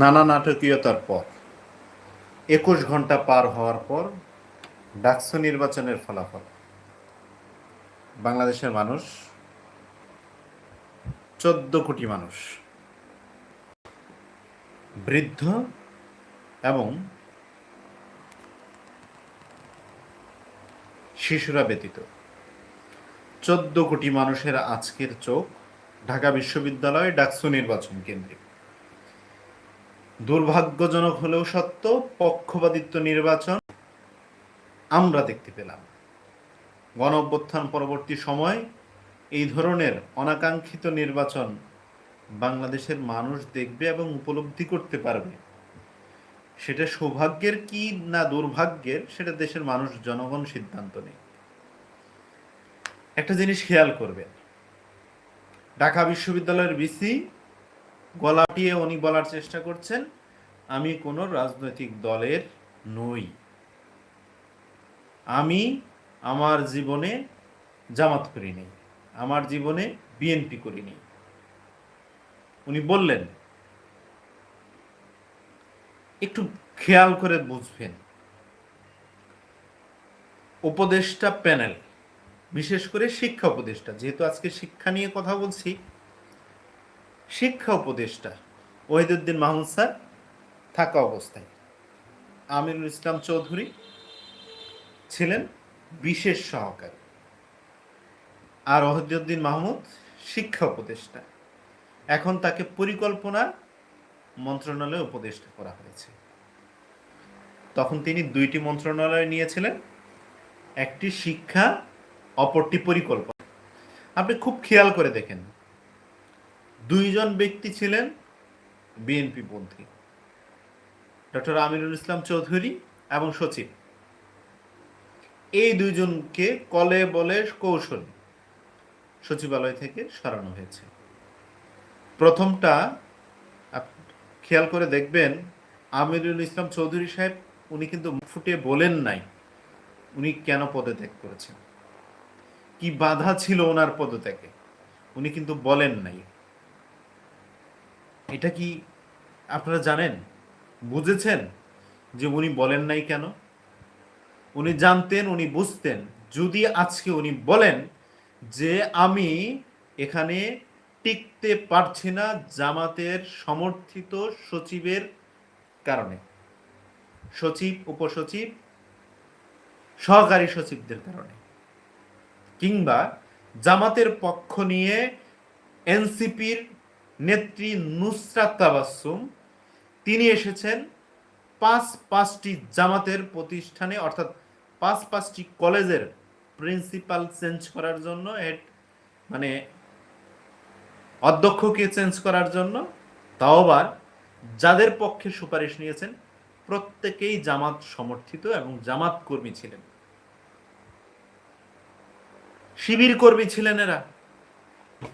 নানা নাটকীয়তার পর, একুশ ঘণ্টা পার হওয়ার পর ডাকসু নির্বাচনের ফলাফল। বাংলাদেশের মানুষ, চোদ্দ কোটি মানুষ, বৃদ্ধ এবং শিশুরা ব্যতীত। চোদ্দ কোটি মানুষের আজকের চোখ ঢাকা বিশ্ববিদ্যালয় ডাকসু নির্বাচন কেন্দ্রিক। দুর্ভাগ্যজনক হলেও সত্য, পক্ষপাতিত্ব নির্বাচন আমরা দেখতে পেলাম। গণ অভ্যুত্থান পরবর্তী সময় এই ধরনের অনাকাঙ্ক্ষিত নির্বাচন বাংলাদেশের মানুষ দেখবে এবং উপলব্ধি করতে পারবে। সেটা সৌভাগ্যের কি না দুর্ভাগ্যের, সেটা দেশের মানুষ, জনগণ সিদ্ধান্ত নেই একটা জিনিস খেয়াল করবেন। ঢাকা বিশ্ববিদ্যালয়ের বিসি গলাটিয়ে উনি বলার চেষ্টা করছেন, আমি কোনো রাজনৈতিক দলের নই। আমি আমার জীবনে জামাত করিনি, আমার জীবনে বিএনপি করিনি। উনি বললেন, একটু খেয়াল করে বুঝবেন, উপদেষ্টা প্যানেল, বিশেষ করে শিক্ষা উপদেষ্টা, যেহেতু আজকে শিক্ষা নিয়ে কথা বলছি শিক্ষা উপদেষ্টা ওহিদুদ্দিন মাহমুদ স্যার থাকা অবস্থায়। আমিরুল ইসলাম চৌধুরী ছিলেন বিশেষ সহকারী। আর ওহিদুদ্দিন মাহমুদ শিক্ষা উপদেষ্টা। এখন তাকে পরিকল্পনা মন্ত্রণালয়ে উপদেষ্টা করা হয়েছে। তখন তিনি দুইটি মন্ত্রণালয় নিয়েছিলেন, একটি শিক্ষা, অপরটি পরিকল্পনা। আপনি খুব খেয়াল করে দেখেন দুইজন ব্যক্তি ছিলেন বিএনপি পন্থী। ডক্টর আমিরুল ইসলাম চৌধুরী এবং সচিব এই দুইজনকে কলে বলে কৌশল সচিবালয় থেকে সরানো হয়েছে। প্রথমটা খেয়াল করে দেখবেন, আমিরুল ইসলাম চৌধুরী সাহেব উনি কিন্তু ফুটিয়ে বলেন নাই উনি কেন পদত্যাগ করেছেন। কি বাধা ছিল ওনার পদত্যাগে? উনি কিন্তু বলেন নাই। এটা কি আপনারা জানেন? বুঝেছেন যে উনি বলেন নাই কেন? উনি জানতেন, উনি বুঝতেন। যদি আজকে উনি বলেন যে আমি এখানে টিকতে পারছি না জামাতের সমর্থিত সচিবের কারণে, সচিব, উপসচিব, সহকারী সচিবদের কারণে, কিংবা জামাতের পক্ষ নিয়ে এনসিপির নেত্রী নুসরাত তাবাসসুম। তিনি এসেছেন পাঁচ পাঁচটি জামাতের প্রতিষ্ঠানে, অর্থাৎ পাঁচ পাঁচটি কলেজের প্রিন্সিপাল চেঞ্জ করার জন্য, হেড মানে অধ্যক্ষকে চেঞ্জ করার জন্য। তাও আবার যাদের পক্ষে সুপারিশ নিয়েছেন, প্রত্যেকেই জামাত সমর্থিত এবং জামাত কর্মী ছিলেন। শিবির কর্মী ছিলেন এরা,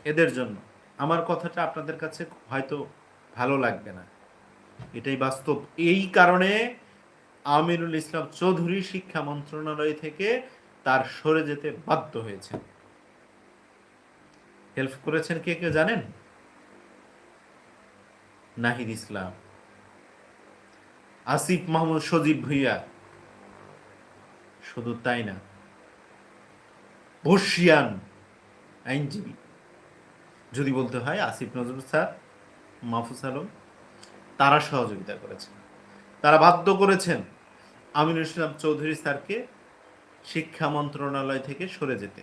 এদের জন্য। আমার কথাটা আপনাদের কাছে হয়তো ভালো লাগবে না। এটাই বাস্তব। এই কারণে আমিরুল ইসলাম চৌধুরী শিক্ষা মন্ত্রণালয় থেকে তার সরে যেতে বাধ্য হয়েছে হেল্প করেছেন কে কে জানেন? নাহিদ ইসলাম। আসিফ মাহমুদ সজীব ভুইয়া। শুধু তাই না, বর্ষিয়ান আইনজীবী। যদি বলতে হয় আসিফ নজরুল স্যার, মাহফুজ আলম, তারা সহযোগিতা করেছেন। তারা বাধ্য করেছেন আমিনুল ইসলাম চৌধুরী স্যারকে শিক্ষা মন্ত্রণালয় থেকে সরে যেতে।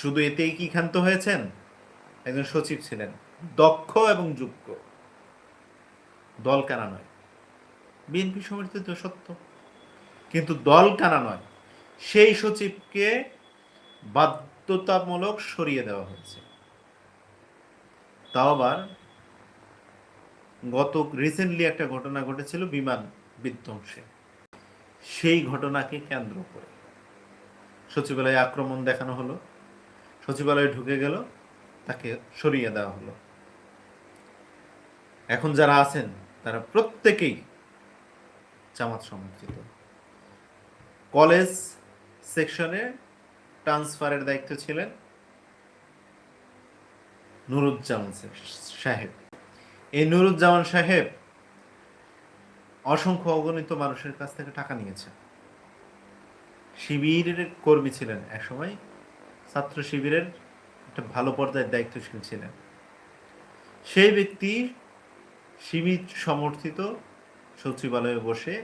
শুধু এতেই কি ক্ষান্ত হয়েছেন? একজন সচিব ছিলেন, দক্ষ এবং যোগ্য। দল কানা নয়, বিএনপি সমর্থিত সত্য। কিন্তু দল কানা নয়, সেই সচিবকে বাধ্যতামূলক সরিয়ে দেওয়া হয়েছে। তাও আবার গত রিসেন্টলি একটা ঘটনা ঘটেছিল বিমান বিধ্বংসে। সেই ঘটনাকে কেন্দ্র করে সচিবালয়ে আক্রমণ দেখানো হলো, সচিবালয়ে ঢুকে গেল, তাকে সরিয়ে দেওয়া হলো। এখন যারা আছেন, তারা প্রত্যেকেই জামাত সমর্থিত। কলেজ সেকশনে ট্রান্সফারের দায়িত্ব ছিলেন নুরুজ্জামান সাহেব। এই নুরুজ্জামান সাহেব অসংখ্য অগণিত মানুষের কাছ থেকে টাকা নিয়েছে শিবিরের কর্মী ছিলেন একসময়। ছাত্র শিবিরের একটা ভালো পর্যায়ের দায়িত্বশীল ছিলেন। সেই ব্যক্তি শিবির সমর্থিত সচিবালয়ে বসে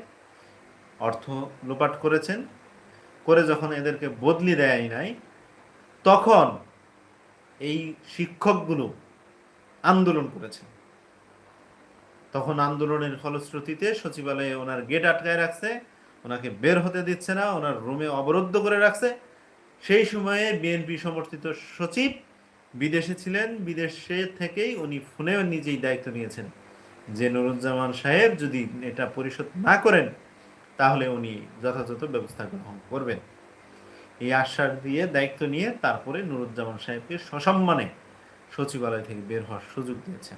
অর্থ লোপাট করেছেন। করে যখন এদেরকে বদলি দেয় নাই, তখন এই শিক্ষকগুলো আন্দোলন করেছেন। তখন আন্দোলনের ফলশ্রুতিতে সচিবালয়ে ওনার গেট আটকায় রাখছে, ওনাকে বের হতে দিচ্ছে না, ওনার রুমে অবরুদ্ধ করে রাখছে। সেই সময়ে বিএনপি সমর্থিত সচিব বিদেশে ছিলেন, বিদেশে থেকেই উনি ফোনে নিজেই দায়িত্ব নিয়েছেন যে নুরুজ্জামান সাহেব যদি এটা পরিশোধ না করেন, তাহলে উনি যথাযথ ব্যবস্থা গ্রহণ করবেন। এই আশ্বাস দিয়ে দায়িত্ব নিয়ে তারপরে নুরুজ্জামান সাহেবকে সসম্মানে সচিবালয় থেকে বের হওয়ার সুযোগ দিয়েছেন।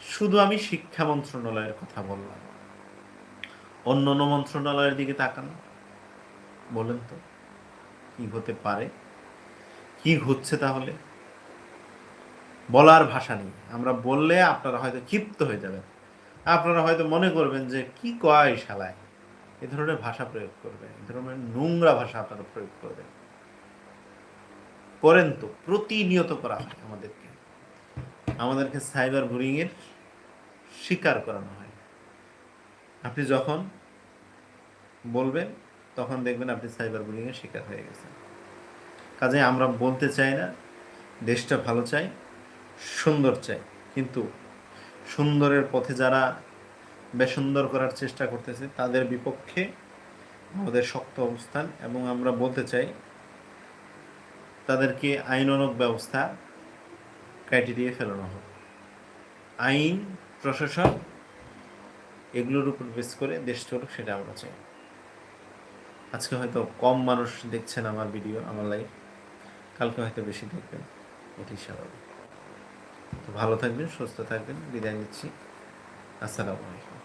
শুধু আমি শিক্ষা মন্ত্রণালয়ের কথা বললাম। অন্য অন্য মন্ত্রণালয়ের দিকে তাকান। বলেন তো, কি হতে পারে? কি হচ্ছে তাহলে? বলার ভাষা নেই। আমরা বললে আপনারা হয়তো ক্ষিপ্ত হয়ে যাবেন। আপনারা হয়তো মনে করবেন যে, কি কয় শালায়? এ ধরনের ভাষা প্রয়োগ করবেন এ ধরনের নোংরা ভাষা আপনারা প্রয়োগ করবেন। করেন তো, প্রতিনিয়ত করা হয় আমাদেরকে। আমাদেরকে সাইবার বুলিং এর শিকার করানো হয়। আপনি যখন বলবেন, তখন দেখবেন আপনি সাইবার বুলিং এর শিকার হয়ে গেছেন। কাজে আমরা বলতে চাই না, দেশটা ভালো চাই, সুন্দর চাই। কিন্তু সুন্দরের পথে যারা বেসুন্দর করার চেষ্টা করতেছে, তাদের বিপক্ষে আমাদের শক্ত অবস্থান এবং আমরা বলতে চাই তাদেরকে আইনানক ব্যবস্থা ক্রাইটেরিয়া ফেলানো হোক। আইন, প্রশাসন এগুলোর উপর বেস করে দেশ চলুক সেটা আমরা চাই। আজকে হয়তো কম মানুষ দেখছেন আমার ভিডিও, আমার লাইভ কালকে হয়তো বেশি দেখবেন এটি স্বাভাবিক। তো ভালো থাকবেন, সুস্থ থাকবেন, বিদায় নিচ্ছি। আসসালামু আলাইকুম।